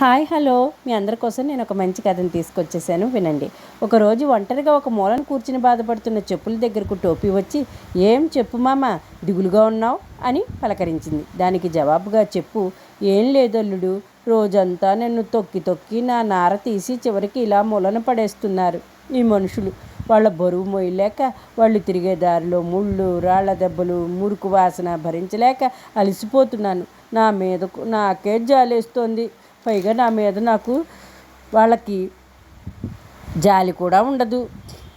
Hi hello. మీ అందరి కోసం నేను ఒక మంచి కథను తీసుకొచ్చేసాను. వినండి. ఒకరోజు ఒంటరిగా ఒక మూలను కూర్చుని బాధపడుతున్న చెప్పుల దగ్గరకు టోపీ వచ్చి ఏం చెప్పు మామ దిగులుగా ఉన్నావు? అని పలకరించింది. దానికి జవాబుగా చెప్పు. ఏం లేదల్లుడు. రోజంతా నన్ను తొక్కి తొక్కి నా నార తీసి చివరికి ఇలా మూలన పడేస్తున్నారు ఈ మనుషులు. వాళ్ళ బరువు మోయలేక వాళ్ళు తిరిగే దారిలో ముళ్ళు రాళ్ళ దెబ్బలు మురుకు వాసన భరించలేక అలసిపోతున్నాను. నా మీదకు నాకే జాలేస్తోంది. పైగా నా మీద నాకు వాళ్ళకి జాలి కూడా ఉండదు.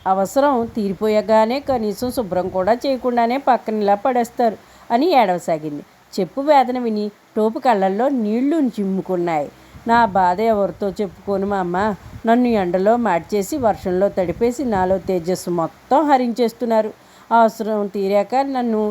అవసరం తీరిపోయగానే కనీసం శుభ్రం కూడా చేయకుండానే పక్కన ఇలా పడేస్తారు అని ఏడవసాగింది. చెప్పు వేదన విని టోపు కళ్ళల్లో నీళ్ళు చిమ్ముకున్నాయి. నా బాధ ఎవరితో చెప్పుకోను మా అమ్మ నన్ను ఎండలో మార్చేసి వర్షంలో తడిపేసి నాలో తేజస్సు మొత్తం హరించేస్తున్నారు. అవసరం తీరాక నన్ను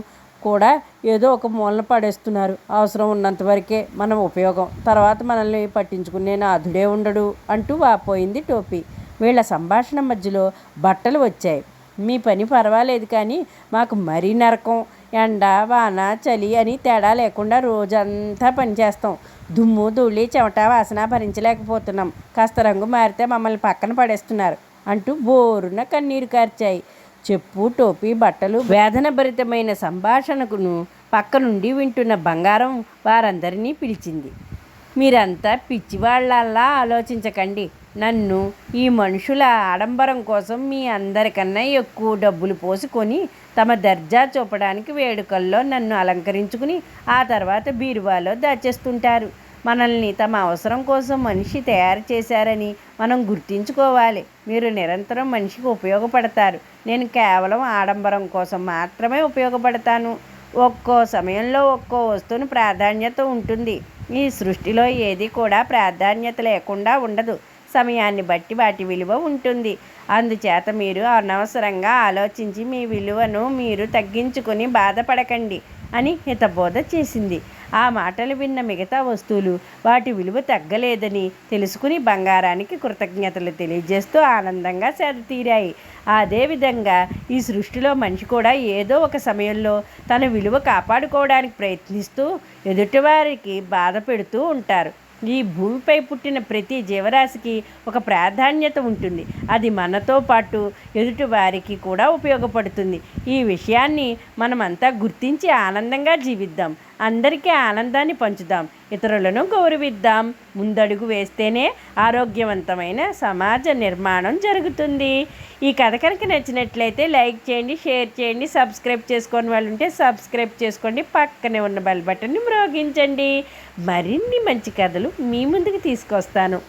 కూడా ఏదో ఒక మూలన పడేస్తున్నారు. అవసరం ఉన్నంత వరకే మనం ఉపయోగం. తర్వాత మనల్ని పట్టించుకునే నాథుడే ఉండడు అంటూ వాపోయింది టోపీ. వీళ్ళ సంభాషణ మధ్యలో బట్టలు వచ్చాయి. మీ పని పర్వాలేదు కానీ మాకు మరీ నరకం. ఎండ వాన చలి అని తేడా లేకుండా రోజంతా పనిచేస్తాం దుమ్ము ధూళి చెమట వాసన భరించలేకపోతున్నాం. కాస్త రంగు మారితే మమ్మల్ని పక్కన పడేస్తున్నారు అంటూ బోరున కన్నీరు కార్చాయి. చెప్పు టోపీ బట్టలు వేదనభరితమైన సంభాషణకును పక్క నుండి వింటున్న బంగారం వారందరినీ పిలిచింది. మీరంతా పిచ్చివాళ్ళల్లా ఆలోచించకండి. నన్ను ఈ మనుషుల ఆడంబరం కోసం మీ అందరికన్నా ఎక్కువ డబ్బులు పోసుకొని తమ దర్జా చూపడానికి వేడుకల్లో నన్ను అలంకరించుకుని ఆ తర్వాత బీరువాలో దాచేస్తుంటారు. మనల్ని తమ అవసరం కోసం మనిషి తయారు చేశారని మనం గుర్తించుకోవాలి. మీరు నిరంతరం మనిషికి ఉపయోగపడతారు. నేను కేవలం ఆడంబరం కోసం మాత్రమే ఉపయోగపడతాను. ఒక్కో సమయంలో ఒక్కో వస్తువుని ప్రాధాన్యత ఉంటుంది. ఈ సృష్టిలో ఏది కూడా ప్రాధాన్యత లేకుండా ఉండదు. సమయాన్ని బట్టి వాటి విలువ ఉంటుంది. అందుచేత మీరు అనవసరంగా ఆలోచించి మీ విలువను మీరు తగ్గించుకుని బాధపడకండి అని హితబోధ చేసింది. ఆ మాటలు విన్న మిగతా వస్తువులు వాటి విలువ తగ్గలేదని తెలుసుకుని బంగారానికి కృతజ్ఞతలు తెలియజేస్తూ ఆనందంగా సేదతీరాయి అదేవిధంగా ఈ సృష్టిలో మనిషి కూడా ఏదో ఒక సమయంలో తన విలువ కాపాడుకోవడానికి ప్రయత్నిస్తూ ఎదుటివారికి బాధ పెడుతూ ఉంటారు. ఈ భూమిపై పుట్టిన ప్రతి జీవరాశికి ఒక ప్రాధాన్యత ఉంటుంది. అది మనతో పాటు ఎదుటి వారికి కూడా ఉపయోగపడుతుంది. ఈ విషయాన్ని మనమంతా గుర్తించి ఆనందంగా జీవిద్దాం. అందరికీ ఆనందాన్ని పంచుదాం. ఇతరులను గౌరవిద్దాం. ముందడుగు వేస్తేనే ఆరోగ్యవంతమైన సమాజ నిర్మాణం జరుగుతుంది. ఈ కథ కనుక నచ్చినట్లయితే లైక్ చేయండి షేర్ చేయండి సబ్స్క్రైబ్ చేసుకొని వాళ్ళు ఉంటే సబ్స్క్రైబ్ చేసుకోండి పక్కనే ఉన్న బెల్ బటన్ని మ్రోగించండి. మరిన్ని మంచి కథలు మీ ముందుకు తీసుకొస్తాను.